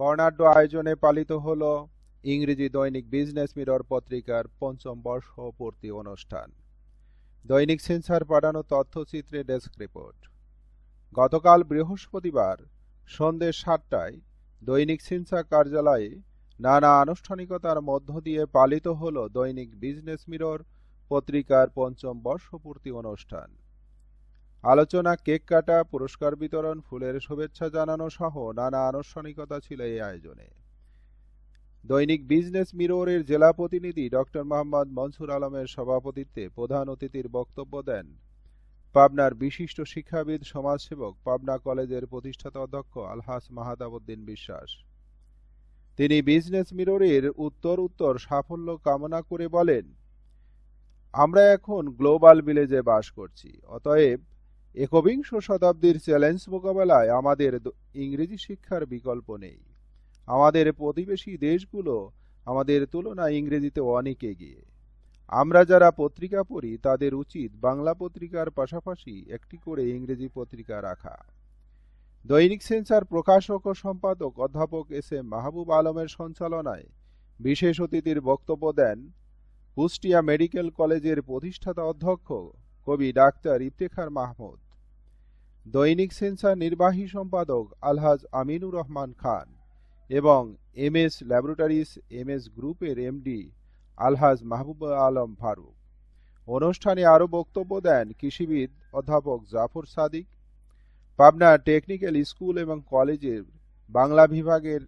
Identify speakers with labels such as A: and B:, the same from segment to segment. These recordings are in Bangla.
A: বর্ণাঢ্য আয়োজনে পালিত হল ইংরেজি দৈনিক বিজনেস মিরর পত্রিকার পঞ্চম বর্ষপূর্তি অনুষ্ঠান। দৈনিক সেন্সার পাঠানো তথ্যচিত্রে ডেস্ক রিপোর্ট। গতকাল বৃহস্পতিবার সন্ধ্যে সাতটায় দৈনিক সেন্সার কার্যালয়ে নানা আনুষ্ঠানিকতার মধ্য দিয়ে পালিত হল দৈনিক বিজনেস মিরর পত্রিকার পঞ্চম বর্ষপূর্তি অনুষ্ঠান। আলোচনা, কেক কাটা, পুরস্কার বিতরণ, ফুলের শুভেচ্ছা জানানো সহ নানা আনুষ্ঠানিকতা ছিল এই আয়োজনে। দৈনিক বিজনেস মিররের জেলা প্রতিনিধি ডক্টর মোহাম্মদ মনসুর আলমের সভাপতিত্বে প্রধান অতিথির বক্তব্য দেন পাবনার বিশিষ্ট শিক্ষাবিদ, সমাজসেবক, পাবনা কলেজের প্রতিষ্ঠাতা অধ্যক্ষ আলহাস মাহাদাবুদ্দিন বিশ্বাস। তিনি বিজনেস মিররের উত্তর উত্তর সাফল্য কামনা করে বলেন, আমরা এখন গ্লোবাল ভিলেজে বাস করছি, অতএব একবিংশ শতাব্দীর চ্যালেঞ্জ মোকাবেলায় আমাদের ইংরেজি শিক্ষার বিকল্প নেই। আমাদের প্রতিবেশী দেশগুলো আমাদের তুলনায় ইংরেজিতে অনেক এগিয়ে। আমরা যারা পত্রিকা পড়ি, তাদের উচিত বাংলা পত্রিকার পাশাপাশি একটি করে ইংরেজি পত্রিকা রাখা। দৈনিক সেন্সার প্রকাশক ও সম্পাদক অধ্যাপক এস এম মাহবুব আলমের সঞ্চালনায় বিশেষ অতিথির বক্তব্য দেন কুষ্টিয়া মেডিকেল কলেজের প্রতিষ্ঠাতা অধ্যক্ষ কবি ডাক্তার ইফতেখার মাহমুদ। দৈনিক সেন্সার নির্বাহী সম্পাদক আলহাজ আমিনুর রহমান খান এবং M S laboratories M S গ্রুপের এমডি আলহাজ মাহবুব আলম ফারুক। অনুষ্ঠানে আরও বক্তব্য দেন কৃষিবিদ অধ্যাপক জাফর সাদিক। পাবনা টেকনিক্যাল স্কুল এবং কলেজের বাংলা বিভাগের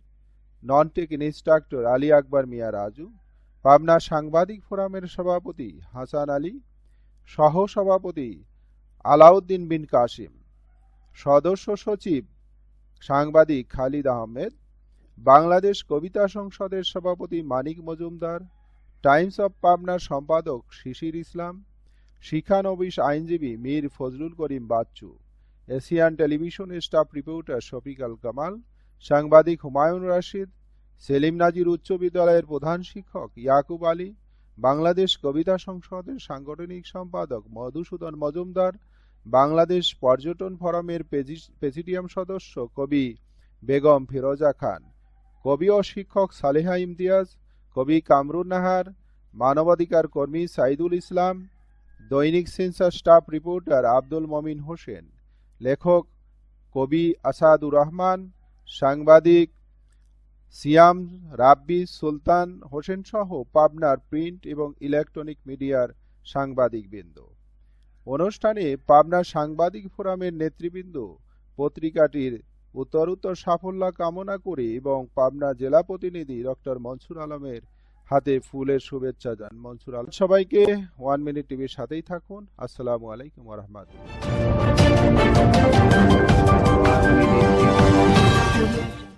A: non tech instructor Ali Akbar Mia Raju, Pabna সাংবাদিক ফোরামের সভাপতি হাসান আলী সহ সভাপতি আলাউদ্দিন বিন কাসিম, সদস্য সচিব সাংবাদিক খালিদ আহমেদ, বাংলাদেশ কবিতা সংসদের সভাপতি মানিক মজুমদার, টাইমস অব পাবনার সম্পাদক শিশির ইসলাম শিক্ষানবিশ আইনজীবী Mir Fazlul Karim Bachchu, Asian television staff reporter Shafiq Al Kamal, সাংবাদিক হুমায়ুন রাশিদ, সেলিম নাজির উচ্চ বিদ্যালয়ের প্রধান শিক্ষক ইয়াকুব আলী বাংলাদেশ কবিতা সংসদের সাংগঠনিক সম্পাদক মধুসূদন মজুমদার, বাংলাদেশ পর্যটন ফোরামের প্রেসিডিয়াম সদস্য কবি বেগম ফিরোজা খান, কবি ও শিক্ষক সালেহা ইমতিয়াজ, কবি কামরুন নাহার, মানবাধিকার কর্মী সাইদুল ইসলাম, দৈনিক sensor staff reporter Abdul Momin Hossain, লেখক কবি আসাদুর রহমান, সাংবাদিক সিয়াম, রাব্বি, সুলতান হোসেন সহ পাবনার প্রিন্ট এবং ইলেকট্রনিক মিডিয়ার সাংবাদিকবৃন্দ। অনুষ্ঠানে পাবনা সাংবাদিক ফোরামের নেতৃবৃন্দ পত্রিকাটির উত্তরোত্তর সাফল্য কামনা করে এবং পাবনা জেলা প্রতিনিধি ডক্টর মনসুর আলমের হাতে ফুলের শুভেচ্ছা যান মনসুর আলম, সবাইকে ওয়ান মিনিট টিভির সাথেই থাকুন। আসসালামু আলাইকুম রহমতুল্লাহ।